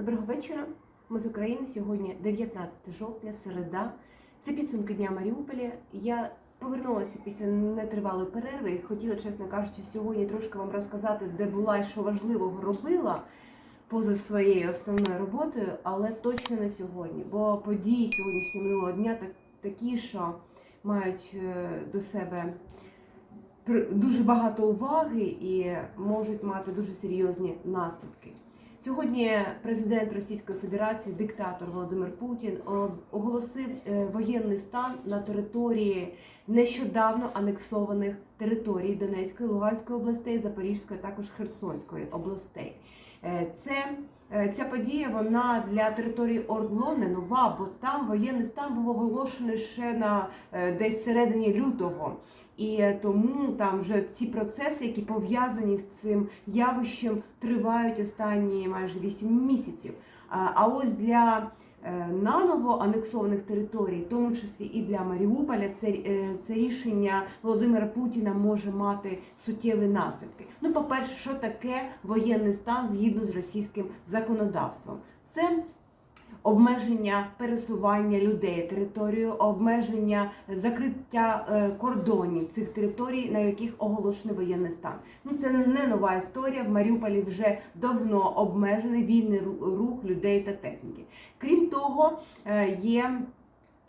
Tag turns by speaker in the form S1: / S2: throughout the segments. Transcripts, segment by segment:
S1: Доброго вечора. Ми з України. Сьогодні 19 жовтня, середа. Це підсумки дня Маріуполя. Я повернулася після нетривалої перерви хотіла, чесно кажучи, сьогодні трошки вам розказати, де була і що важливого робила поза своєю основною роботою, але точно не сьогодні. Бо події сьогоднішнього минулого дня так, такі, що мають е, до себе дуже багато уваги і можуть мати дуже серйозні наслідки. Сьогодні президент Російської Федерації, диктатор Володимир Путін, оголосив е, воєнний стан на території нещодавно анексованих територій Донецької, Луганської областей, Запорізької, також Херсонської областей. Е, Це ця подія вона для території Ордло не нова, бо там воєнний стан був оголошений ще на е, десь середині лютого. І е, тому там вже ці процеси, які пов'язані з цим явищем, тривають останні майже 8 місяців. А ось для е, наново анексованих територій, в тому числі і для Маріуполя, це, е, це рішення Володимира Путіна може мати суттєві наслідки. Ну, по-перше, що таке воєнний стан згідно з російським законодавством? Це обмеження пересування людей територією, обмеження закриття е, кордонів цих територій, на яких оголошений воєнний стан. Ну це не нова історія. В Маріуполі вже давно обмежений вільний рух людей та техніки. Крім того, е, є.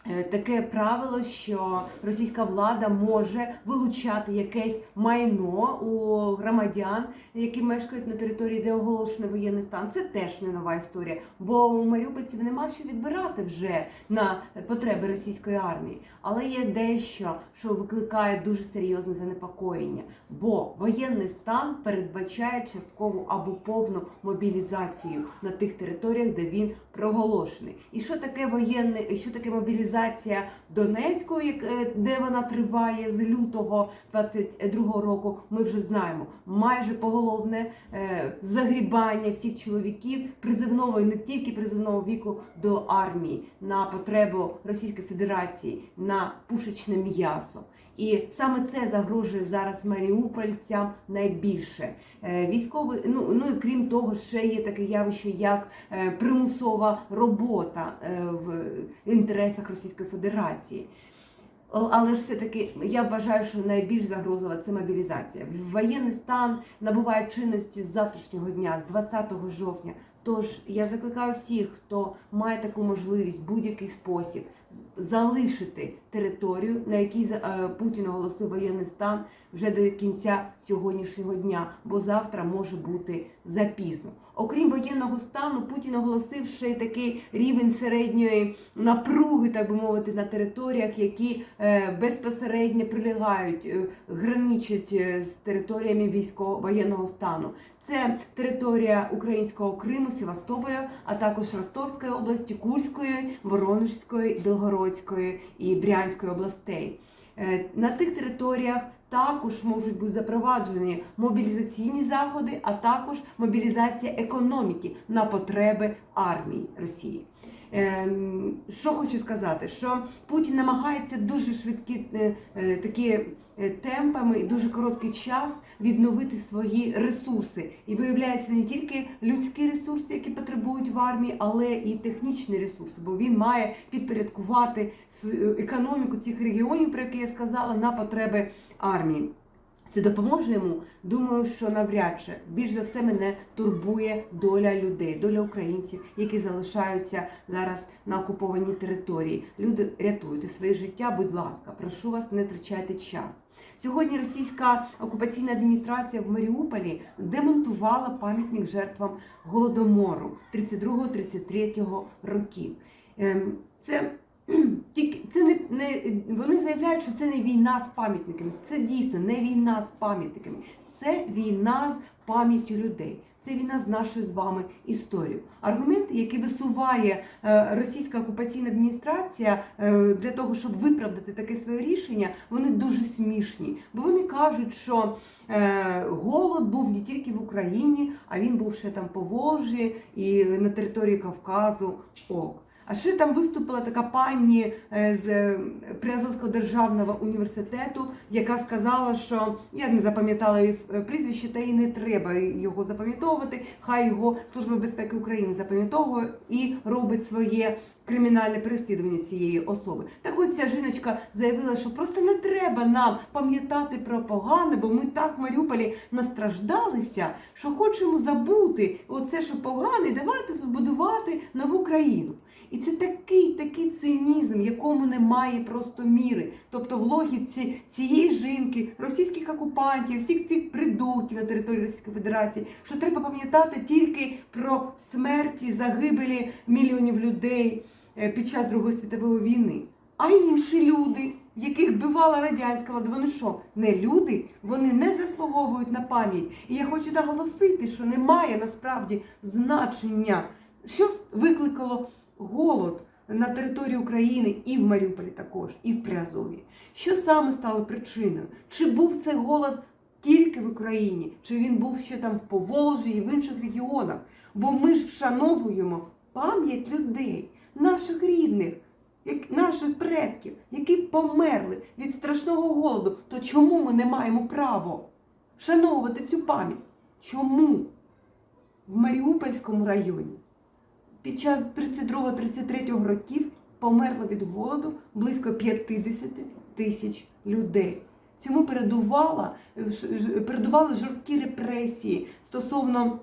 S1: Е, Таке правило, що російська влада може вилучати якесь майно у громадян, які мешкають на території, де оголошений воєнний стан. Це теж не нова історія, бо у маріупольців нема що відбирати вже на потреби російської армії. Але є дещо, що викликає дуже серйозне занепокоєння, бо воєнний стан передбачає часткову або повну мобілізацію на тих територіях, де він проголошений. І що таке воєнний, що таке мобілізація Донецької, як- е, де вона триває з лютого 22 року, ми вже знаємо. Майже поголовне е, загрібання всіх чоловіків призивного і не тільки призивного віку до армії на потребу Російської Федерації на пушечне м'ясо. І саме це загрожує зараз маріупольцям найбільше. Е, Військовий, ну, ну і крім того, ще є таке явище, як примусова робота в інтересах Російської Федерації. Але ж все-таки я вважаю, що найбільш загрозила це мобілізація. Воєнний стан набуває чинності з завтрашнього дня, з 20 жовтня. Тож я закликаю всіх, хто має таку можливість, будь-який спосіб залишити територію, на якій е, Путін оголосив воєнний стан вже до кінця сьогоднішнього дня, бо завтра може бути запізно. Окрім воєнного стану, Путін оголосив ще й такий рівень середньої напруги, так би мовити, на територіях, які е, безпосередньо прилягають, е, граничать з територіями військового воєнного стану. Це територія українського Криму, Севастополя, а також Ростовської області, Курської, Воронежської, Білгородської і Брянської областей. Е, На тих територіях також можуть бути запроваджені мобілізаційні заходи, а також мобілізація економіки на потреби армії Росії. Ем, Що хочу сказати, що Путін намагається дуже швидкі е, е, такі е, темпами і дуже короткий час відновити свої ресурси. І виявляється не тільки людські ресурси, які потребують в армії, але і технічні ресурси, бо він має підпорядкувати економіку цих регіонів, про які я сказала, на потреби армії. Це допоможе йому. Думаю, що навряд чи більш за все мене турбує доля людей, доля українців, які залишаються зараз на окупованій території. Люди рятуйте своє життя, будь ласка, прошу вас, не втрачайте час. Сьогодні російська окупаційна адміністрація в Маріуполі демонтувала пам'ятник жертвам голодомору 32-33 років. Ем, Це тільки це не, не вони заявляють, що це не війна з пам'ятниками. Це дійсно не війна з пам'ятниками, це війна з пам'яттю людей. Це війна з нашою з вами історією. Аргументи, які висуває е, російська окупаційна адміністрація е, для того, щоб виправдати таке своє рішення, вони дуже смішні. Бо вони кажуть, що е, голод був не тільки в Україні, а він був ще там по Волжі і на території Кавказу. Ок. А ще там виступила така пані е, з е, Приазовського державного університету, яка сказала, що я не запам'ятала її е, прізвище, та й не треба його запам'ятовувати. Хай його Служба безпеки України запам'ятовує і робить своє кримінальне переслідування цієї особи. Так ось ця жіночка заявила, що просто не треба нам пам'ятати про погане, бо ми так в Маріуполі настраждалися, що хочемо забути оце, що погане, і давайте тут будувати нову країну. І це такий такий цинізм, якому немає просто міри. Тобто в логіці цієї жінки, російських окупантів, всіх цих придурків на території Російської Федерації, що треба пам'ятати тільки про смерті, загибелі мільйонів людей е, під час Другої світової війни. А інші люди, яких вбивала радянська влада, вони що, не люди? Вони не заслуговують на пам'ять. І я хочу наголосити, що немає насправді значення, що викликало голод на території України і в Маріуполі також, і в Приазові. Що саме стало причиною? Чи був це голод тільки в Україні, чи він був ще там в Поволжі і в інших регіонах? Бо ми ж вшановуємо пам'ять людей, наших рідних, наших предків, які померли від страшного голоду. То чому ми не маємо права вшановувати цю пам'ять? Чому в Маріупольському районі під час 32-33 років померло від голоду близько 50 тисяч людей. Цьому передувала, передували жорсткі репресії стосовно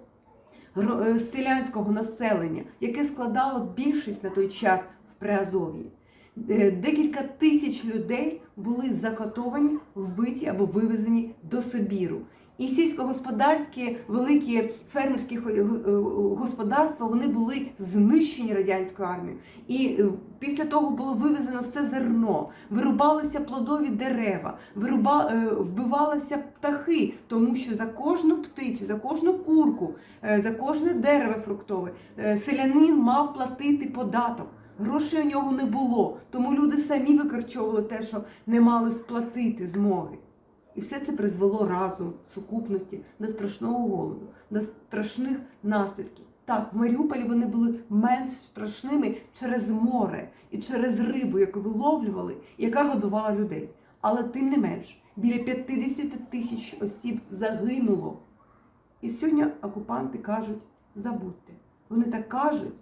S1: е, селянського населення, яке складало більшість на той час в Приазов'ї. Е, Декілька тисяч людей були закатовані, вбиті або вивезені до Сибіру. І сільськогосподарські великі фермерські хо- е, господарства вони були знищені радянською армією. І е, після того було вивезено все зерно, вирубалися плодові дерева, вируба, е, вбивалися птахи, тому що за кожну птицю, за кожну курку, е, за кожне дерево фруктове е, селянин мав платити податок. Грошей у нього не було, тому люди самі викорчовували те, що не мали сплатити змоги. І все це призвело разом сукупності до страшного голоду, до страшних наслідків. Так, в Маріуполі вони були менш страшними через море і через рибу, яку виловлювали, яка годувала людей. Але тим не менш, біля 50 тисяч осіб загинуло. І сьогодні окупанти кажуть: забудьте. Вони так кажуть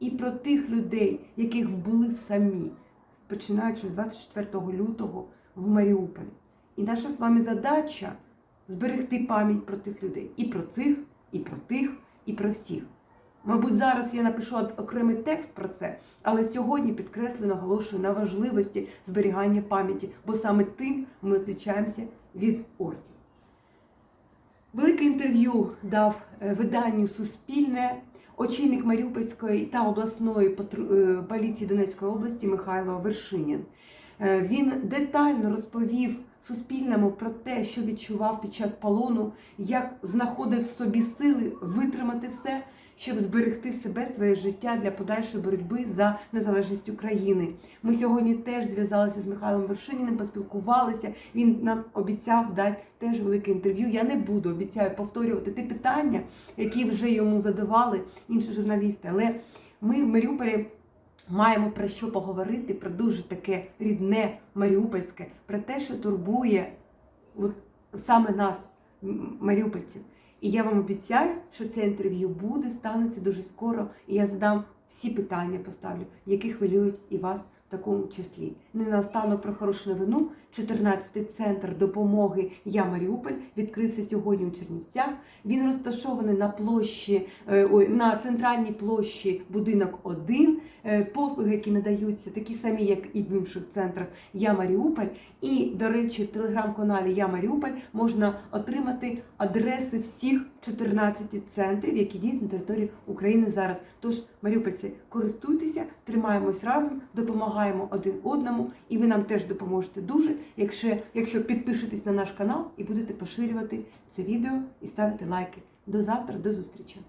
S1: і про тих людей, яких вбили самі, починаючи з 24 лютого в Маріуполі. І наша з вами задача зберегти пам'ять про тих людей. І про цих, і про тих, і про всіх. Мабуть, зараз я напишу окремий текст про це, але сьогодні підкреслено наголошую на важливості зберігання пам'яті, бо саме тим ми відрізняємося від орків. Велике інтерв'ю дав е, виданню Суспільне очільник Маріупольської та обласної е, поліції Донецької області Михайло Вершинін. Е, Він детально розповів Суспільному про те, що відчував під час полону, як знаходив в собі сили витримати все, щоб зберегти себе, своє життя для подальшої боротьби за незалежність України. Ми сьогодні теж зв'язалися з Михайлом Вершиніним, поспілкувалися. Він нам обіцяв дати теж велике інтерв'ю. Я не буду обіцяю повторювати ті питання, які вже йому задавали інші журналісти. Але ми в Маріуполі маємо про що поговорити, про дуже таке рідне маріупольське, про те, що турбує от саме нас, маріупольців. І я вам обіцяю, що це інтерв'ю буде, станеться дуже скоро, і я задам всі питання, поставлю, які хвилюють і вас такому числі. Не наостанок про хорошу новину. 14-й центр допомоги Я Маріуполь відкрився сьогодні у Чернівцях. Він розташований на площі, е, на центральній площі будинок 1. Е, Послуги, які надаються, такі самі, як і в інших центрах Я Маріуполь. І, до речі, в телеграм-каналі Я Маріуполь можна отримати адреси всіх 14 центрів, які діють на території України зараз. Тож, маріупольці, користуйтеся, тримаємось разом, допомагаємо один одному, і ви нам теж допоможете дуже, якщо, якщо підпишетесь на наш канал і будете поширювати це відео і ставити лайки. До завтра, до зустрічі!